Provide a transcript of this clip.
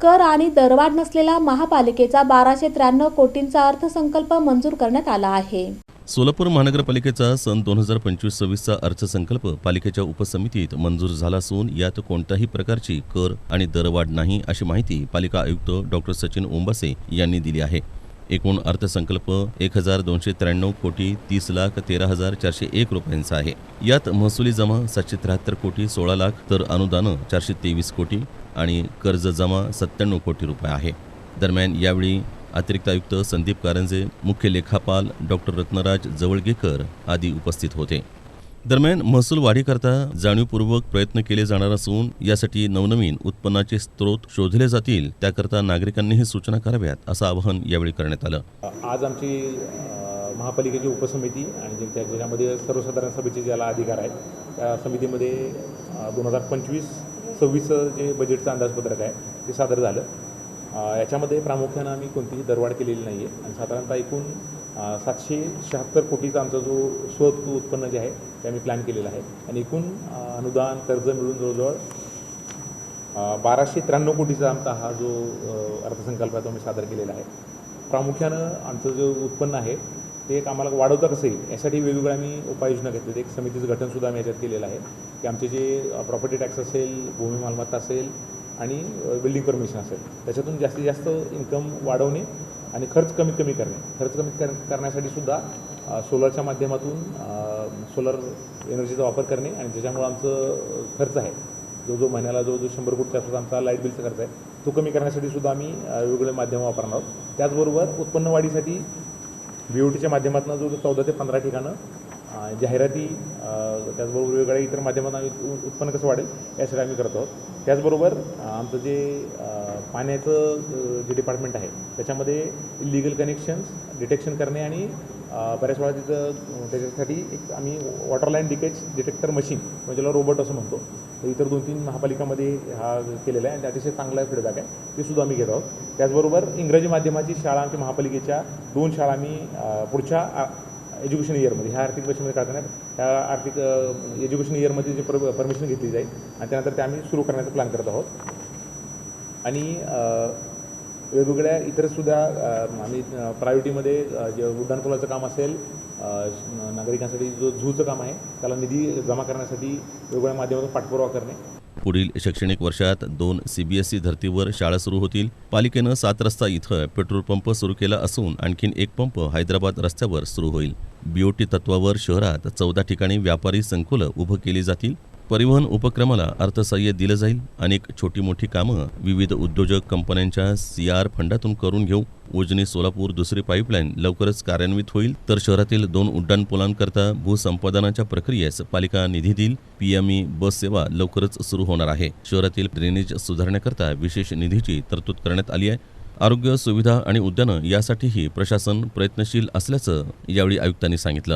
कर आणि दरवाढ नसलेला महापालिकेचा बाराशे त्र्याण्णव कोटींचा अर्थसंकल्प मंजूर करण्यात आला आहे. सोलापूर महानगरपालिकेचा सन दोन हजार पंचवीस सव्वीसचा अर्थसंकल्प पालिकेच्या उपसमितीत मंजूर झाला असून यात कोणत्याही प्रकारची कर आणि दरवाढ नाही अशी माहिती पालिका आयुक्त डॉक्टर सचिन ओंबासे यांनी दिली आहे. एकूण अर्थसंकल्प एक हजार दोनशे त्र्याण्णव कोटी तीस लाख तेरा हजार चारशे एक रुपयांचा आहे. यात महसुली जमा सातशे त्र्याहत्तर कोटी सोळा लाख तर अनुदानं चारशे तेवीस कोटी आणि कर्ज जमा सत्त्याण्णव कोटी रुपये आहे. दरम्यान यावेळी अतिरिक्त आयुक्त संदीप कारंजे मुख्य लेखापाल डॉक्टर रत्नराज जवळगेकर आदी उपस्थित होते. दरम्यान महसूल वाढीकरता जाणीवपूर्वक प्रयत्न केले जाणार असून यासाठी नवनवीन उत्पन्नाचे स्रोत शोधले जातील त्याकरता नागरिकांनीही सूचना कराव्यात असं आवाहन यावेळी करण्यात आलं. आज आमची महापालिकेची उपसमिती आणि ज्याच्यामध्ये सर्वसाधारण सभेचे ज्याला अधिकार आहेत त्या समितीमध्ये दोन हजार पंचवीस सव्वीसचं जे बजेटचं अंदाजपत्रक आहे ते सादर झालं. याच्यामध्ये प्रामुख्यानं आम्ही कोणतीही दरवाढ केलेली नाही आहे आणि साधारणतः एकूण सातशे शहात्तर कोटीचा आमचा जो स्वत उत्पन्न जे आहे ते आम्ही प्लॅन केलेलं आहे. आणि एकूण अनुदान कर्ज मिळून जवळजवळ बाराशे त्र्याण्णव कोटीचा आमचा हा जो अर्थसंकल्प आहे तो आम्ही सादर केलेला आहे. प्रामुख्यानं आमचं जो उत्पन्न आहे ते एक आम्हाला वाढवता कसं येईल यासाठी वेगवेगळ्या आम्ही उपाययोजना घेतल्या एक समितीचं गठनसुद्धा आम्ही याच्यात केलेलं आहे की आमचे जे प्रॉपर्टी टॅक्स असेल भूमी मालमत्ता असेल आणि बिल्डिंग परमिशन असेल त्याच्यातून जास्तीत जास्त इन्कम वाढवणे आणि खर्च कमीत कमी करणे. खर्च कमी कर करण्यासाठी सुद्धा सोलरच्या माध्यमातून सोलर एनर्जीचा वापर करणे आणि ज्याच्यामुळं आमचं खर्च आहे. जो जो महिन्याला जो जो शंभर कोटीचा असतो आमचा लाइट बिलचा खर्च आहे तो कमी करण्यासाठी सुद्धा आम्ही वेगवेगळे माध्यमं वापरणार आहोत. त्याचबरोबर उत्पन्न वाढीसाठी बी ओ टीच्या माध्यमातून जो जो चौदा ते पंधरा ठिकाणं जाहिराती त्याचबरोबर वेगवेगळ्या इतर माध्यमातून आम्ही उत्पन्न कसं वाढेल यासाठी आम्ही करत आहोत. त्याचबरोबर आमचं जे पाण्याचं जे डिपार्टमेंट आहे त्याच्यामध्ये इलिगल कनेक्शन्स डिटेक्शन करणे आणि बऱ्याच वेळा तिथं त्याच्यासाठी एक आम्ही वॉटरलाईन लिकेज डिटेक्टर मशीन म्हणजे ज्याला रोबोट असं म्हणतो तर इतर दोन तीन महापालिकामध्ये हा केलेला आहे आणि अतिशय चांगला फीडबॅक आहे ते सुद्धा आम्ही घेत आहोत. त्याचबरोबर इंग्रजी माध्यमाची शाळा आमच्या महापालिकेच्या दोन शाळा आम्ही पुढच्या एज्युकेशन इयरमध्ये ह्या आर्थिक वर्षामध्ये काढताना त्या आर्थिक एज्युकेशन इयरमध्ये जे पर परमिशन घेतली जाईल आणि त्यानंतर ते आम्ही सुरू करण्याचा प्लॅन करत आहोत. आणि वेगवेगळ्या इतरसुद्धा आम्ही प्रायोरिटीमध्ये जे उड्डाणपुलाचं काम असेल नागरिकांसाठी जो झूचं काम आहे त्याला निधी जमा करण्यासाठी वेगवेगळ्या माध्यमातून पाठपुरावा करणे. पुढील शैक्षणिक वर्षात दोन सीबीएसई धर्तीवर शाळा सुरू होतील. पालिकेनं सात रस्ता इथं पेट्रोल पंप सुरू केला असून आणखीन एक पंप हैदराबाद रस्त्यावर सुरू होईल. बीओटी तत्वावर शहरात चौदा ठिकाणी व्यापारी संकुलं उभं केली जातील. परिवहन उपक्रमाला अर्थसहाय्य दिलं जाईल. अनेक छोटी मोठी कामं विविध उद्योजक कंपन्यांच्या सी आर फंडातून करून घेऊ. उजनी सोलापूर दुसरी पाईपलाईन लवकरच कार्यान्वित होईल. तर शहरातील दोन उड्डाणपुलांकरता भूसंपादनाच्या प्रक्रियेस पालिका निधी देईल. पीएमई बस सेवा लवकरच सुरू होणार आहे. शहरातील ड्रेनेज सुधारण्याकरता विशेष निधीची तरतूद करण्यात आली आहे. आरोग्य सुविधा आणि उद्यानं यासाठीही प्रशासन प्रयत्नशील असल्याचं यावेळी आयुक्तांनी सांगितलं.